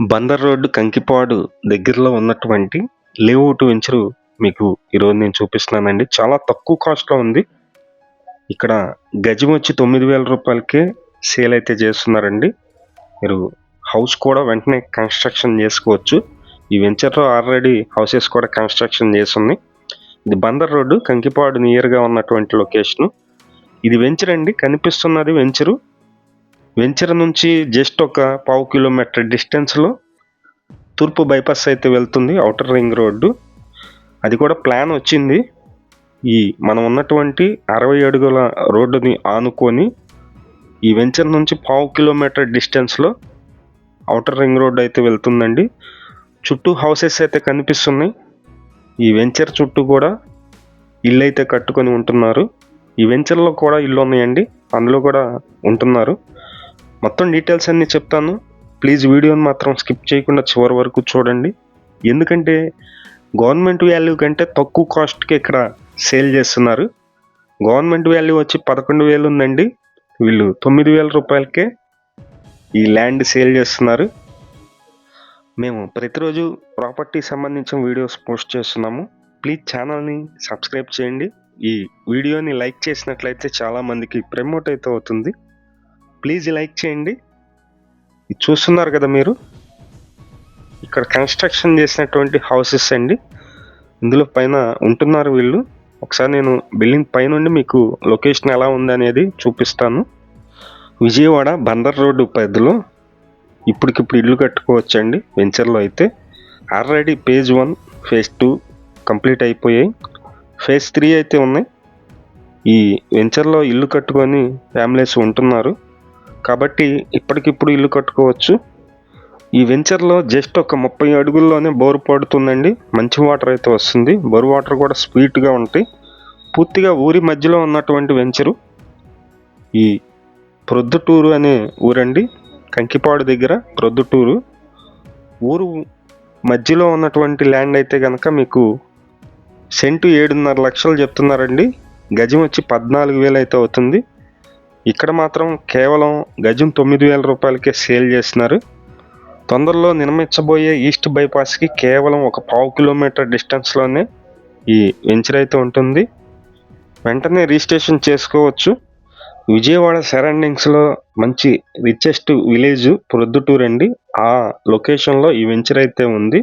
Bandar road Kankipadu దగ్గరలో ఉన్నటువంటి layout venture మీకు ఈరోజు నేను చూపిస్తున్నానండి. చాలా తక్కువ కాస్ట్లో ఉంది. ఇక్కడ గజం వచ్చి తొమ్మిది వేల రూపాయలకే సేల్ అయితే చేస్తున్నారండి. మీరు హౌస్ కూడా వెంటనే కన్స్ట్రక్షన్ చేసుకోవచ్చు. ఈ వెంచర్లో ఆల్రెడీ హౌసెస్ కూడా కన్స్ట్రక్షన్ చేస్తుంది ఇది బందర్ రోడ్డు కంకిపాడు నియర్గా ఉన్నటువంటి లొకేషన్ ఇది వెంచర్ అండి కనిపిస్తున్నది వెంచరు. వెంచర్ నుంచి జస్ట్ ఒక పావు కిలోమీటర్ డిస్టెన్స్లో తూర్పు బైపాస్ అయితే వెళ్తుంది అవుటర్ రింగ్ రోడ్డు. అది కూడా ప్లాన్ వచ్చింది. ఈ మనం ఉన్నటువంటి అరవై అడుగుల రోడ్డుని ఆనుకొని ఈ వెంచర్ నుంచి పావు కిలోమీటర్ డిస్టెన్స్లో అవుటర్ రింగ్ రోడ్ అయితే వెళ్తుందండి. చుట్టూ హౌసెస్ అయితే కనిపిస్తున్నాయి. ఈ వెంచర్ చుట్టూ కూడా ఇల్లు అయితే కట్టుకొని ఉంటున్నారు. ఈ వెంచర్లో కూడా ఇల్లు ఉన్నాయండి. అందులో కూడా ఉంటున్నారు. మొత్తం డీటెయిల్స్ అన్నీ చెప్తాను. ప్లీజ్ వీడియోని మాత్రం స్కిప్ చేయకుండా చివరి వరకు చూడండి. ఎందుకంటే గవర్నమెంట్ వాల్యూ కంటే తక్కువ కాస్ట్కి ఇక్కడ సేల్ చేస్తున్నారు. గవర్నమెంట్ వాల్యూ వచ్చి పదకొండు వేలు ఉందండి. వీళ్ళు తొమ్మిది వేల రూపాయలకే ఈ ల్యాండ్ సేల్ చేస్తున్నారు. మేము ప్రతిరోజు ప్రాపర్టీ సంబంధించిన వీడియోస్ పోస్ట్ చేస్తున్నాము. ప్లీజ్ ఛానల్ని సబ్స్క్రైబ్ చేయండి. ఈ వీడియోని లైక్ చేసినట్లయితే చాలామందికి ప్రమోట్ అయితే అవుతుంది. ప్లీజ్ లైక్ చేయండి. ఇది చూస్తున్నారు కదా మీరు? ఇక్కడ కన్స్ట్రక్షన్ చేసినటువంటి హౌసెస్ అండి. ఇందులో పైన ఉంటున్నారు వీళ్ళు. ఒకసారి నేను బిల్డింగ్ పైనుండి మీకు లొకేషన్ ఎలా ఉంది అనేది చూపిస్తాను. విజయవాడ బందర్ రోడ్డు పరిధిలో ఇప్పటికిప్పుడు ఇల్లు కట్టుకోవచ్చండి. వెంచర్లో అయితే already phase one phase two complete అయిపోయాయి. ఫేజ్ త్రీ అయితే ఉన్నాయి. ఈ వెంచర్లో ఇల్లు కట్టుకొని ఫ్యామిలీస్ ఉంటున్నారు. కాబట్టి ఇప్పటికిప్పుడు ఇల్లు కట్టుకోవచ్చు. ఈ వెంచర్లో జస్ట్ ఒక ముప్పై అడుగుల్లోనే బోరు పడుతుందండి. మంచి వాటర్ అయితే వస్తుంది. బోరు వాటర్ కూడా స్వీట్గా ఉంటాయి. పూర్తిగా ఊరి మధ్యలో ఉన్నటువంటి వెంచరు. ఈ ప్రొద్దుటూరు అనే ఊరండి. కంకిపాడు దగ్గర ప్రొద్దుటూరు. ఊరు మధ్యలో ఉన్నటువంటి ల్యాండ్ అయితే కనుక మీకు సెంటు ఏడున్నర లక్షలు చెప్తున్నారండి. గజం వచ్చి పద్నాలుగు వేలు అయితే అవుతుంది. ఇక్కడ మాత్రం కేవలం గజం తొమ్మిది వేల రూపాయలకే సేల్ చేస్తున్నారు. తొందరలో నిర్మించబోయే ఈస్ట్ బైపాస్కి కేవలం ఒక పావు కిలోమీటర్ డిస్టెన్స్లోనే ఈ వెంచర్ అయితే ఉంటుంది. వెంటనే రిజిస్ట్రేషన్ చేసుకోవచ్చు. విజయవాడ సరౌండింగ్స్లో మంచి రిచెస్ట్ విలేజ్ ప్రొద్దుటూరు అండి ఆ లొకేషన్లో ఈ వెంచర్ అయితే ఉంది.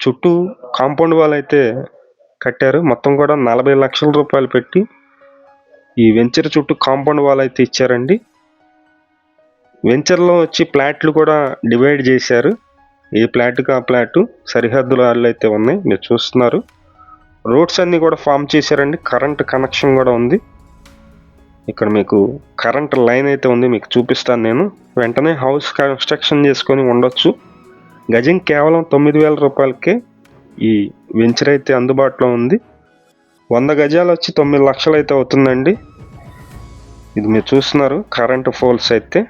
చుట్టూ కాంపౌండ్ వాల్ అయితే కట్టారు. మొత్తం కూడా నలభై లక్షల రూపాయలు పెట్టి ఈ వెంచర్ చుట్టూ కాంపౌండ్ వాల్ అయితే ఇచ్చారండి. వెంచర్లో వచ్చి ప్లాట్లు కూడా డివైడ్ చేశారు. ఏ ప్లాట్కి ఆ ప్లాట్ సరిహద్దుల వాళ్ళు అయితే ఉన్నాయి. మీరు చూస్తున్నారు. రోడ్స్ అన్నీ కూడా ఫామ్ చేశారండి. కరెంట్ కనెక్షన్ కూడా ఉంది. ఇక్కడ మీకు కరెంట్ లైన్ అయితే ఉంది. మీకు చూపిస్తాను నేను. వెంటనే హౌస్ కన్స్ట్రక్షన్ చేసుకొని ఉండొచ్చు. గజం కేవలం తొమ్మిది వేల రూపాయలకే ఈ వెంచర్ అయితే అందుబాటులో ఉంది. వంద గజాలు వచ్చి తొమ్మిది లక్షలు అయితే అవుతుందండి. ఇది మీరు చూస్తున్నారు కరెంట్ ఫోల్స్ అయితే.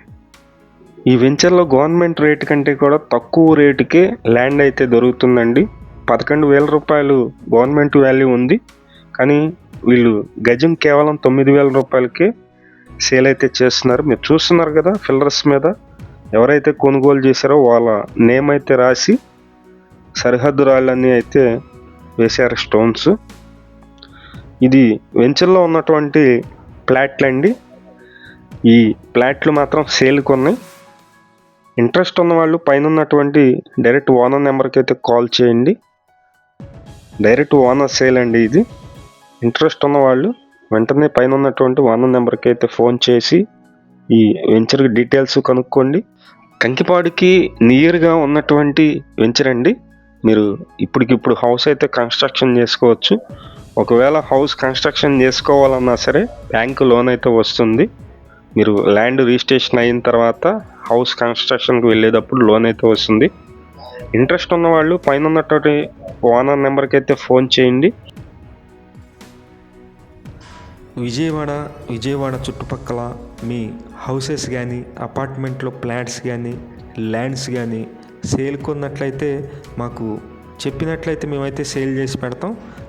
ఈ వెంచర్లో గవర్నమెంట్ రేటు కంటే కూడా తక్కువ రేటుకే ల్యాండ్ అయితే దొరుకుతుందండి. పదకొండు వేల రూపాయలు గవర్నమెంట్ వాల్యూ ఉంది. కానీ వీళ్ళు గజం కేవలం తొమ్మిది వేల రూపాయలకే సేల్ అయితే చేస్తున్నారు. మీరు చూస్తున్నారు కదా ఫిల్లర్స్ మీద ఎవరైతే కొనుగోలు చేశారో వాళ్ళ నేమ్ అయితే రాసి సరిహద్దు రాళ్ళన్నీ అయితే వేశారు స్టోన్స్ ఇది వెంచర్లో ఉన్నటువంటి ప్లాట్లు అండి. ఈ ప్లాట్లు మాత్రం సేల్కి ఉన్నాయి. ఇంట్రెస్ట్ ఉన్న వాళ్ళు పైన ఉన్నటువంటి డైరెక్ట్ ఓనర్ నెంబర్కి అయితే కాల్ చేయండి. డైరెక్ట్ ఓనర్ సేల్ అండి ఇది. ఇంట్రెస్ట్ ఉన్నవాళ్ళు వెంటనే పైన ఉన్నటువంటి ఓనర్ నెంబర్కి అయితే ఫోన్ చేసి ఈ వెంచర్ డీటెయిల్స్ కనుక్కోండి. కంకిపాడుకి నియర్గా ఉన్నటువంటి వెంచర్ అండి. మీరు ఇప్పటికిప్పుడు హౌస్ అయితే కన్స్ట్రక్షన్ చేసుకోవచ్చు. ఒకవేళ హౌస్ కన్స్ట్రక్షన్ చేసుకోవాలన్నా సరే బ్యాంకు లోన్ అయితే వస్తుంది. మీరు ల్యాండ్ రిజిస్ట్రేషన్ అయిన తర్వాత హౌస్ కన్స్ట్రక్షన్కి వెళ్ళేటప్పుడు లోన్ అయితే వస్తుంది. ఇంట్రెస్ట్ ఉన్న వాళ్ళు పైన ఉన్నటువంటి ఓనర్ నెంబర్కి అయితే ఫోన్ చేయండి. విజయవాడ విజయవాడ చుట్టుపక్కల మీ హౌసెస్ కానీ అపార్ట్మెంట్లో ప్లాట్స్ కానీ ల్యాండ్స్ కానీ సేల్ కొన్నట్లయితే మాకు చెప్పినట్లయితే మేమైతే సేల్ చేసి పెడతాం.